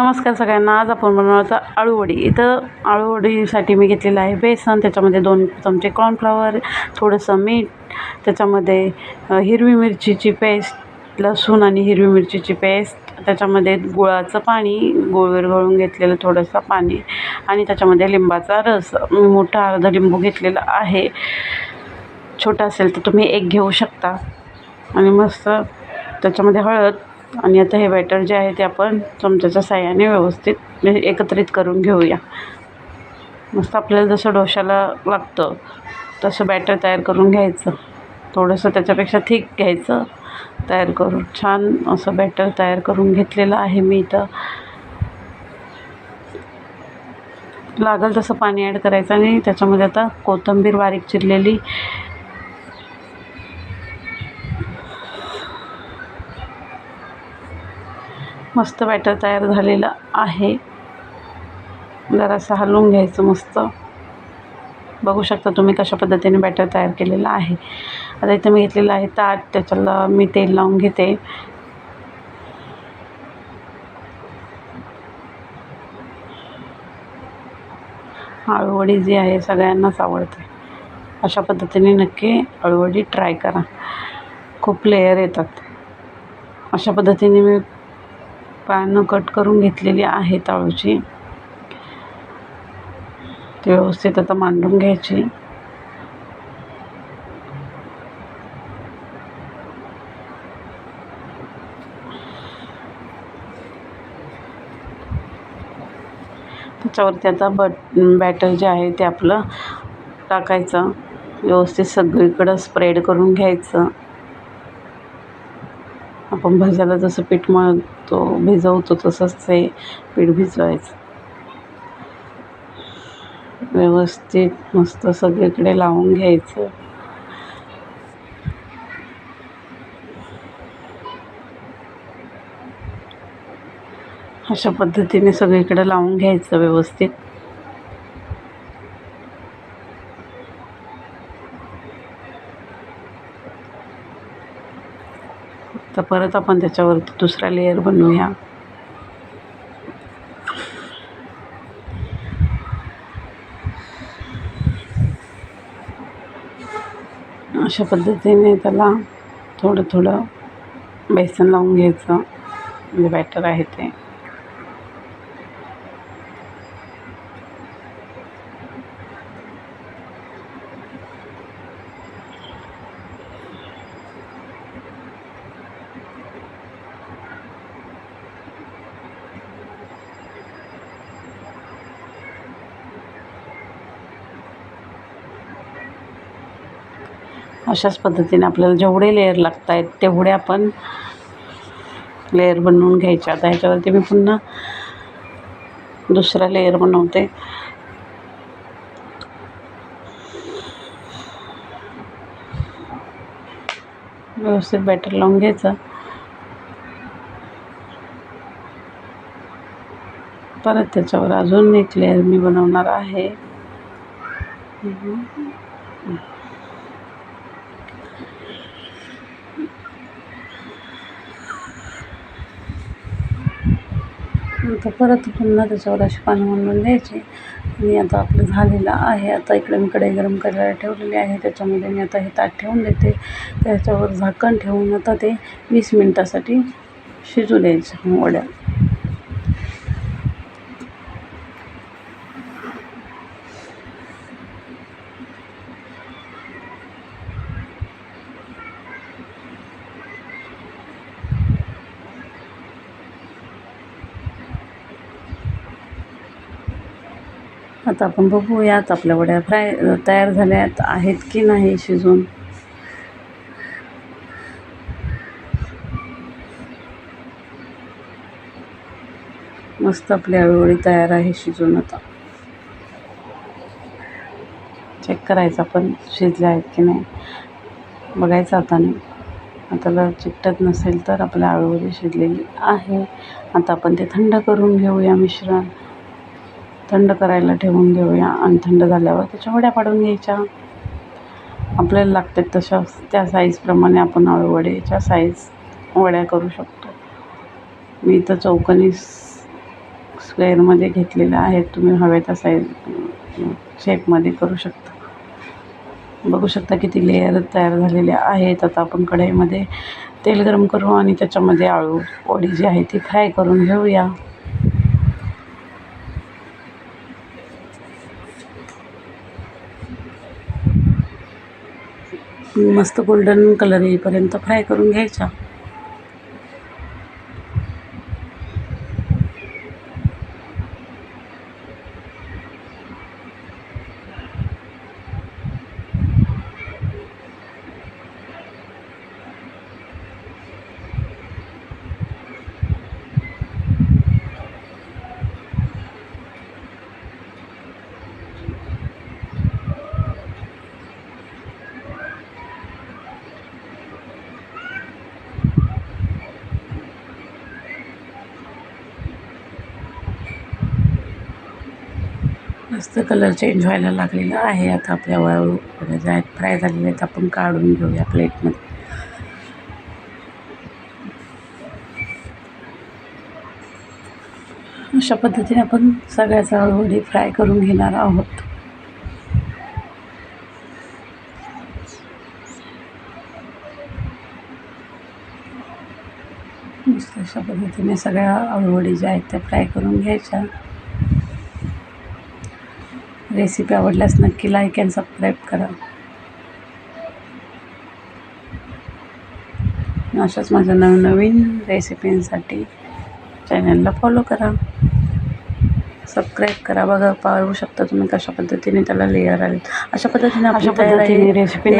नमस्कार सगळ्यांना. आज आपण बनवणार आळूवडी. इथं आळूवडीसाठी मी घेतलेलं आहे बेसन त्याच्यामध्ये दोन चमचे कॉर्नफ्लॉवर थोडंसं मीठ त्याच्यामध्ये हिरवी मिरचीची पेस्ट लसूण आणि हिरवी मिरचीची पेस्ट त्याच्यामध्ये गुळाचं पाणी गुळ विरघळून घेतलेलं थोडंसं पाणी आणि त्याच्यामध्ये लिंबाचा रस. मी मोठा अर्धा लिंबू घेतलेला आहे. छोटा असेल तर तुम्ही एक घेऊ शकता. आणि मस्त त्याच्यामध्ये हळद आणि आता हे बॅटर जे आहे ते आपण चमच्याच्या साह्याने व्यवस्थित म्हणजे एकत्रित करून घेऊया. मस्त आपल्याला जसं डोशाला लागतं तसं बॅटर तयार करून घ्यायचं. थोडंसं त्याच्यापेक्षा थिक घ्यायचं तयार करून. छान असं बॅटर तयार करून घेतलेलं आहे मी इथं. लागेल तसं पाणी ॲड करायचं आणि त्याच्यामध्ये आता कोथिंबीर बारीक चिरलेली मस्त बॅटर तयार झालेलं आहे. जरासं हलवून घ्यायचं मस्त. बघू शकता तुम्ही कशा पद्धतीने बॅटर तयार केलेलं आहे. आता इथं मी घेतलेलं आहे ताट त्याच्याला मी तेल लावून घेते. अळूवडी जी आहे सगळ्यांनाच आवडते. अशा पद्धतीने नक्की अळूवडी ट्राय करा. खूप लेयर येतात. अशा पद्धतीने मी पानं कट करून घेतलेली आहेत आळूची. ती व्यवस्थित आता मांडून घ्यायची. त्याच्यावरती आता बट बॅटर जे आहे ते आपलं टाकायचं. व्यवस्थित सगळीकडं स्प्रेड करून घ्यायचं. आपण भज्याला जसं पीठ मळतो भिजवतो तसंच ते पीठ भिजवायचं. व्यवस्थित मस्त सगळीकडे लावून घ्यायचं. अशा पद्धतीने सगळीकडे लावून घ्यायचं व्यवस्थित. तर परत आपण त्याच्यावरती दुसरा लेअर बनवूया. अशा पद्धतीने त्याला थोडं थोडं बेसन लावून घ्यायचं. म्हणजे बॅटर आहे ते. अशाच पद्धतीने आपल्याला जेवढे लेअर लागत आहेत तेवढे आपण लेअर बनवून घ्यायचे. आता ह्याच्यावरती मी पुन्हा दुसरा लेअर बनवते. व्यवस्थित बॅटर लावून घ्यायचं. परत त्याच्यावर अजून एक लेअर मी बनवणार आहे. नंतर परत पुन्हा त्याच्यावर अशी पानं मांडून द्यायची. आणि आता आपलं झालेलं आहे. आता इकडे मी कढई गरम करायला ठेवलेली आहे. त्याच्यामध्ये मी आता हे ताट ठेवून देते. त्याच्यावर झाकण ठेवून आता ते वीस मिनटासाठी शिजू द्यायचं. वड्या आता आपण बघूयात आपल्या वड्या फ्राय तयार झाल्यात आहेत की नाही शिजून. मस्त आपली आळूवडी तयार आहे शिजून आता. चेक करायचं आपण शिजले आहेत की नाही. बघायचं आता आता चिकटत नसेल तर आपल्या आळूवडी शिजलेली आहे. आता आपण ते थंड करून घेऊया मिश्रण. थंड करायला ठेवून देऊया आणि थंड झाल्यावर त्याच्या वड्या पाडून घ्यायच्या. आपल्याला लागतात तशा त्या साईजप्रमाणे आपण आळूवड्याच्या साईज वड्या करू शकतो. मी इथं चौकनी स्क्वेअरमध्ये घेतलेल्या आहेत. तुम्ही हवे साईज शेपमध्ये करू शकता. बघू शकता किती लेअर तयार झालेले आहेत. आता आपण कढईमध्ये तेल गरम करू आणि त्याच्यामध्ये आळू पोळी जी आहे ती फ्राय करून घेऊया. मस्त गोल्डन कलर येईपर्यंत फ्राय करून घ्यायच्या मस्त कलर चेंज व्हायला लागलेला आहे. आता आपल्या वाळू आहेत फ्राय झालेले आहेत. आपण काढून घेऊया प्लेटमध्ये अशा पद्धतीने आपण सगळ्याच आळूवडी फ्राय करून घेणार आहोत. अशा पद्धतीने सगळ्या आळूवडी ज्या आहेत त्या फ्राय करून घ्यायच्या. रेसिपी आवडल्यास नक्की लाईक अँड सबस्क्राईब करा. अशाच माझ्या नवनवीन रेसिपींसाठी चॅनलला फॉलो करा. सबस्क्राईब करा. बघा पाहू शकता तुम्ही कशा पद्धतीने त्याला लेअर आले अशा पद्धतीने अशा पद्धतीने recipe